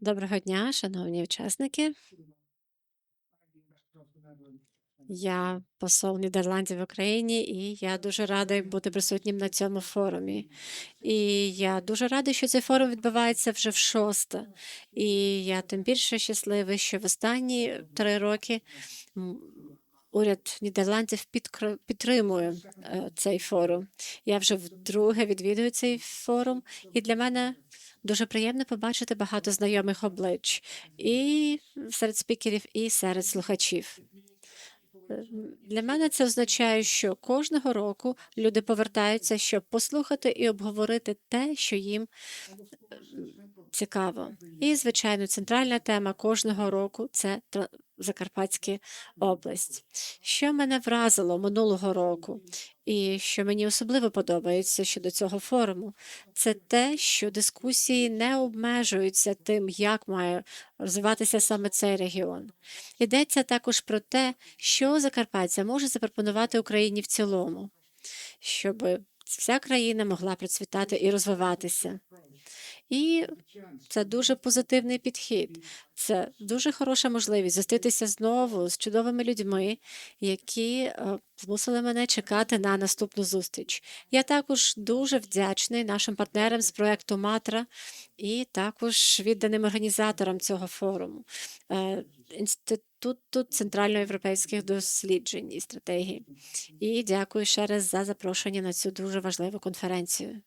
Доброго дня, шановні учасники. Я посол Нідерландів в Україні, і я дуже радий бути присутнім на цьому форумі. І я дуже радий, що цей форум відбувається вже в шосте. І я тим більше щасливий, що в останні три роки уряд Нідерландів підтримує е, цей форум. Я вже вдруге відвідую цей форум, і для мене дуже приємно побачити багато знайомих облич і серед спікерів, і серед слухачів. Е, Для мене це означає, що кожного року люди повертаються, щоб послухати і обговорити те, що їм е, цікаво. І, звичайно, центральна тема кожного року це Тра- Закарпатська область. Що мене вразило минулого року, і що мені особливо подобається щодо цього форуму, це те, що дискусії не обмежуються тим, як має розвиватися саме цей регіон. Йдеться також про те, що Закарпаття може запропонувати Україні в цілому, щоб вся країна могла процвітати і розвиватися. І це дуже позитивний підхід. Це дуже хороша можливість зустрітися знову з чудовими людьми, які е, змусили мене чекати на наступну зустріч. Я також дуже вдячний нашим партнерам з проекту Матра і також відданим організаторам цього форуму. Е, Інституту центральноєвропейських досліджень і стратегій. І дякую ще раз за запрошення на цю дуже важливу конференцію.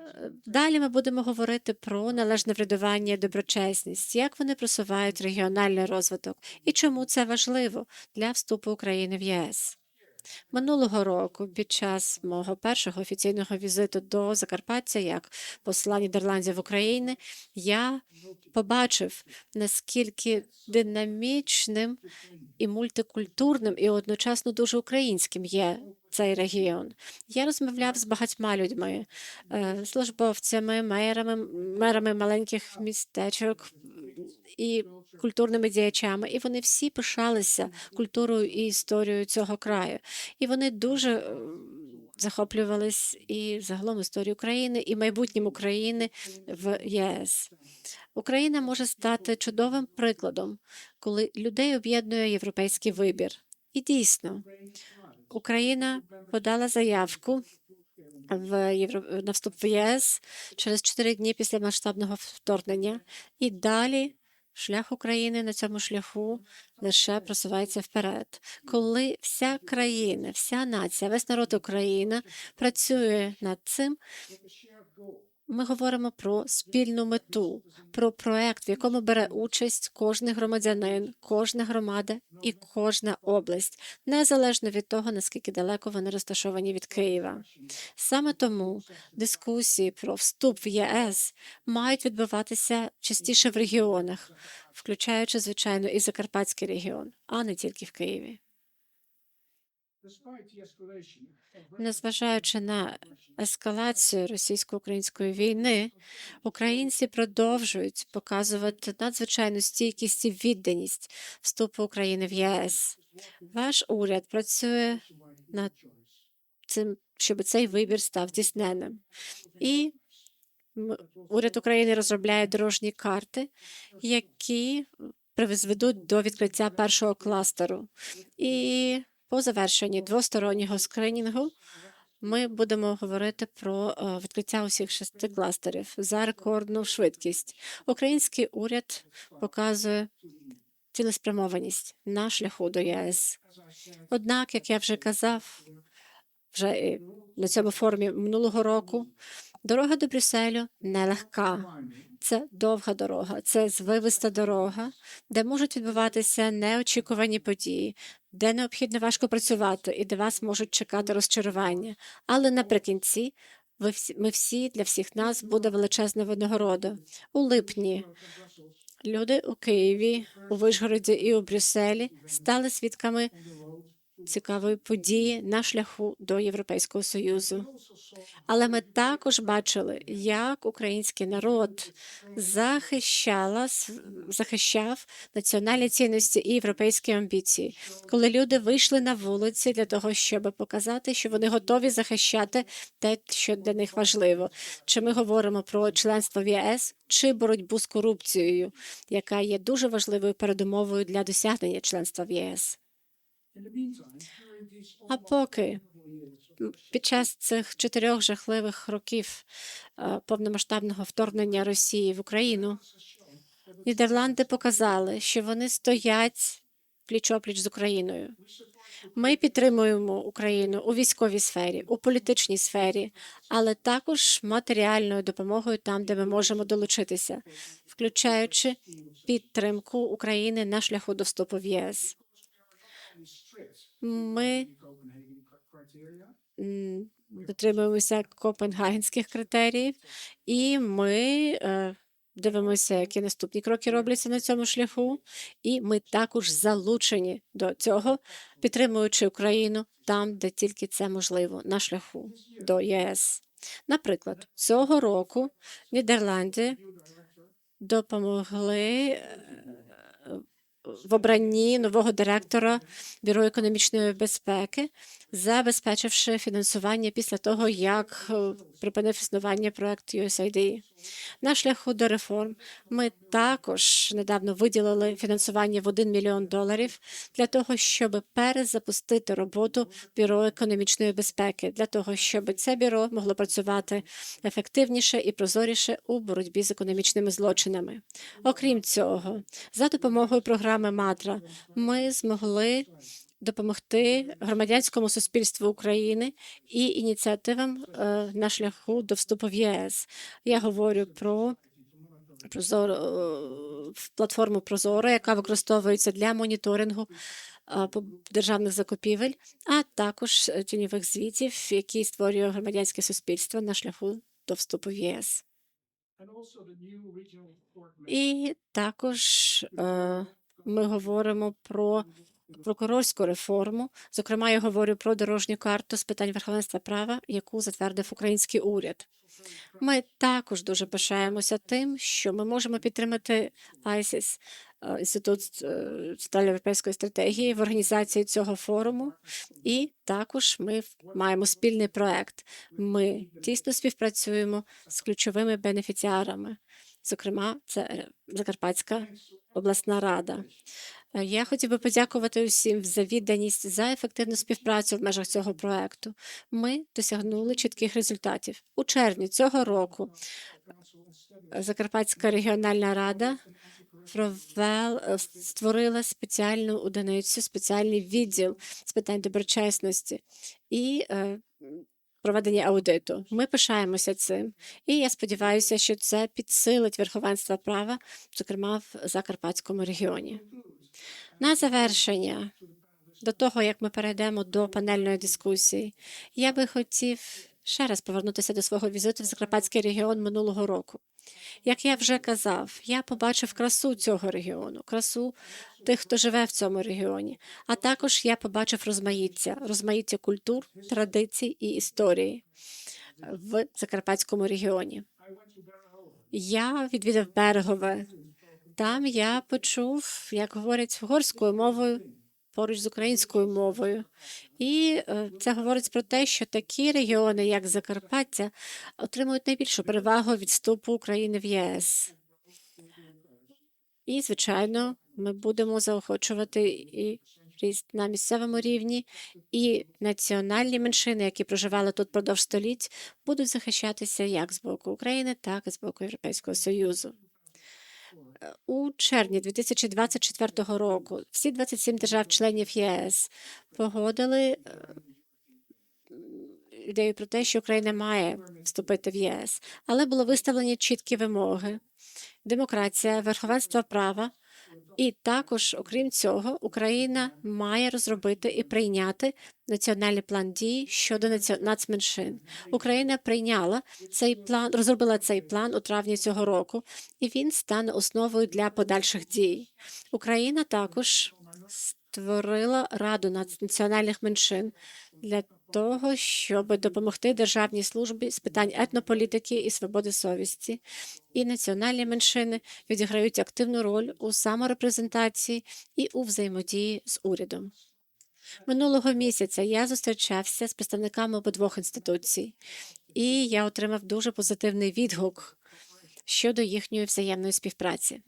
Е, Далі ми будемо говорити про належне врядування і доброчесність, як вони просувають регіональний розвиток і чому це важливо для вступу України в ЄС. Минулого року, під час мого першого офіційного візиту до Закарпаття як посла Нідерландів в Україні, я побачив, наскільки динамічним і мультикультурним, і одночасно дуже українським є цей регіон. Я розмовляв з багатьма людьми, е, службовцями, мерами, мерами маленьких містечок і культурними діячами, і вони всі пишалися культурою і історією цього краю. І вони дуже е, захоплювались і загалом історією України, і майбутнім України в ЄС. Україна може стати чудовим прикладом, коли людей об'єднує європейський вибір. І дійсно, Україна подала заявку в Євро... на вступ в ЄС через чотири дні після масштабного вторгнення, і далі шлях України на цьому шляху лише просувається вперед. Коли вся країна, вся нація, весь народ України працює над цим, ми говоримо про спільну мету, про проект, в якому бере участь кожен громадянин, кожна громада і кожна область, незалежно від того, наскільки далеко вони розташовані від Києва. Саме тому дискусії про вступ в ЄС мають відбуватися частіше в регіонах, включаючи, звичайно, і Закарпатський регіон, а не тільки в Києві. Незважаючи на ескалацію російсько-української війни, українці продовжують показувати надзвичайну стійкість і відданість вступу України в ЄС. Ваш уряд працює над цим, щоб цей вибір став здійсненним. І уряд України розробляє дорожні карти, які призведуть до відкриття першого кластеру. І по завершенні двостороннього скринінгу ми будемо говорити про е, відкриття усіх шести кластерів за рекордну швидкість. Український уряд показує цілеспрямованість на шляху до ЄС. Однак, як я вже казав, вже на цьому форумі минулого року, дорога до Брюсселю нелегка. Це довга дорога, це звивиста дорога, де можуть відбуватися неочікувані події, де необхідно важко працювати і де вас можуть чекати розчарування. Але наприкінці ви всі, ми всі для всіх нас буде величезна винагорода. У липні люди у Києві, у Вишгороді і у Брюсселі стали свідками цікавої події на шляху до Європейського Союзу. Але ми також бачили, як український народ захищала, захищав національні цінності і європейські амбіції, коли люди вийшли на вулиці для того, щоб показати, що вони готові захищати те, що для них важливо. Чи ми говоримо про членство в ЄС, чи боротьбу з корупцією, яка є дуже важливою передумовою для досягнення членства в ЄС. А поки під час цих чотирьох жахливих років е, повномасштабного вторгнення Росії в Україну Нідерланди показали, що вони стоять пліч-опліч з Україною. Ми підтримуємо Україну у військовій сфері, у політичній сфері, але також матеріальною допомогою там, де ми можемо долучитися, включаючи підтримку України на шляху до вступу в ЄС. Ми дотримуємося копенгагенських критеріїв, і ми е, дивимося, які наступні кроки робляться на цьому шляху. І ми також залучені до цього, підтримуючи Україну там, де тільки це можливо, на шляху до ЄС. Наприклад, цього року Нідерланди допомогли е, в обранні нового директора Бюро економічної безпеки, забезпечивши фінансування після того, як е, припинив існування проект USAID. На шляху до реформ ми також недавно виділили фінансування в 1 мільйон доларів для того, щоб перезапустити роботу бюро економічної безпеки, для того, щоб це бюро могло працювати ефективніше і прозоріше у боротьбі з економічними злочинами. Окрім цього, за допомогою програми Матра ми змогли допомогти громадянському суспільству України і ініціативам е, на шляху до вступу в ЄС. Я говорю про Прозоро е, платформу Прозоро, яка використовується для моніторингу е, державних закупівель, а також тіньових звітів, які створює громадянське суспільство на шляху до вступу в ЄС. І також ми говоримо про прокурорську реформу. Зокрема, я говорю про дорожню карту з питань верховенства права, яку затвердив український уряд. Ми також дуже пишаємося тим, що ми можемо підтримати ISIS, е, інститут е, Центральноєвропейської стратегії в організації цього форуму. І також ми маємо спільний проект. Ми тісно співпрацюємо з ключовими бенефіціарами. Зокрема, це Закарпатська обласна рада. Е, Я хотів би подякувати усім за відданість за ефективну співпрацю в межах цього проекту. Ми досягнули чітких результатів. У червні цього року Закарпатська регіональна рада провел, е, створила спеціальну одиницю, спеціальний відділ з питань доброчесності і е, проведення аудиту. Ми пишаємося цим, і я сподіваюся, що це підсилить верховенство права, зокрема в Закарпатському регіоні. На завершення, до того як ми перейдемо до панельної дискусії, я би хотів ще раз повернутися до свого візиту в Закарпатський регіон минулого року. Як я вже казав, я побачив красу цього регіону, красу тих, хто живе в цьому регіоні. А також я побачив розмаїття, розмаїття культур, традицій і історії в Закарпатському регіоні. Я відвідав Берегове. Там я почув, як говорять угорською мовою поруч з українською мовою. І е, це говорить про те, що такі регіони, як Закарпаття, отримують найбільшу перевагу від вступу України в ЄС. І, звичайно, ми будемо заохочувати і ріст на місцевому рівні, і національні меншини, які проживали тут продовж століть, будуть захищатися як з боку України, так і з боку Європейського Союзу. У червні 2024 року всі 27 держав-членів ЄС погодили е, ідею про те, що Україна має вступити в ЄС, але було виставлені чіткі вимоги: демократія, верховенство права. І також, окрім цього, Україна має розробити і прийняти національний план дій щодо нацменшин. Україна прийняла цей план, розробила цей план у травні цього року, і він стане основою для подальших дій. Україна також створила Раду національних меншин для того, щоб допомогти державній службі з питань етнополітики і свободи совісті. І національні меншини відіграють активну роль у саморепрезентації і у взаємодії з урядом. Минулого місяця я зустрічався з представниками обидвох інституцій, і я отримав дуже позитивний відгук щодо їхньої взаємної співпраці.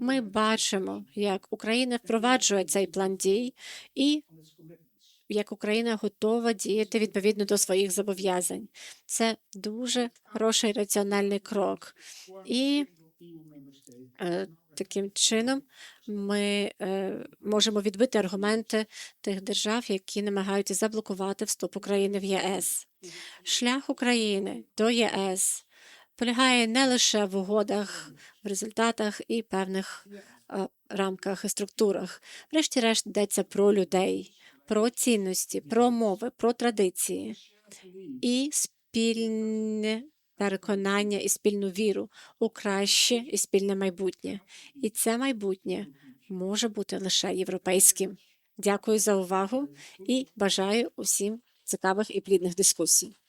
Ми бачимо, як Україна впроваджує цей план дій і як Україна готова діяти відповідно до своїх зобов'язань. Це дуже хороший раціональний крок. І е, таким чином ми е, можемо відбити аргументи тих держав, які намагаються заблокувати вступ України в ЄС. Шлях України до ЄС полягає не лише в угодах, в результатах і певних е, рамках і структурах. Врешті-решт йдеться про людей, про цінності, про мови, про традиції і спільне переконання і спільну віру у краще і спільне майбутнє. І це майбутнє може бути лише європейським. Дякую за увагу і бажаю усім цікавих і плідних дискусій.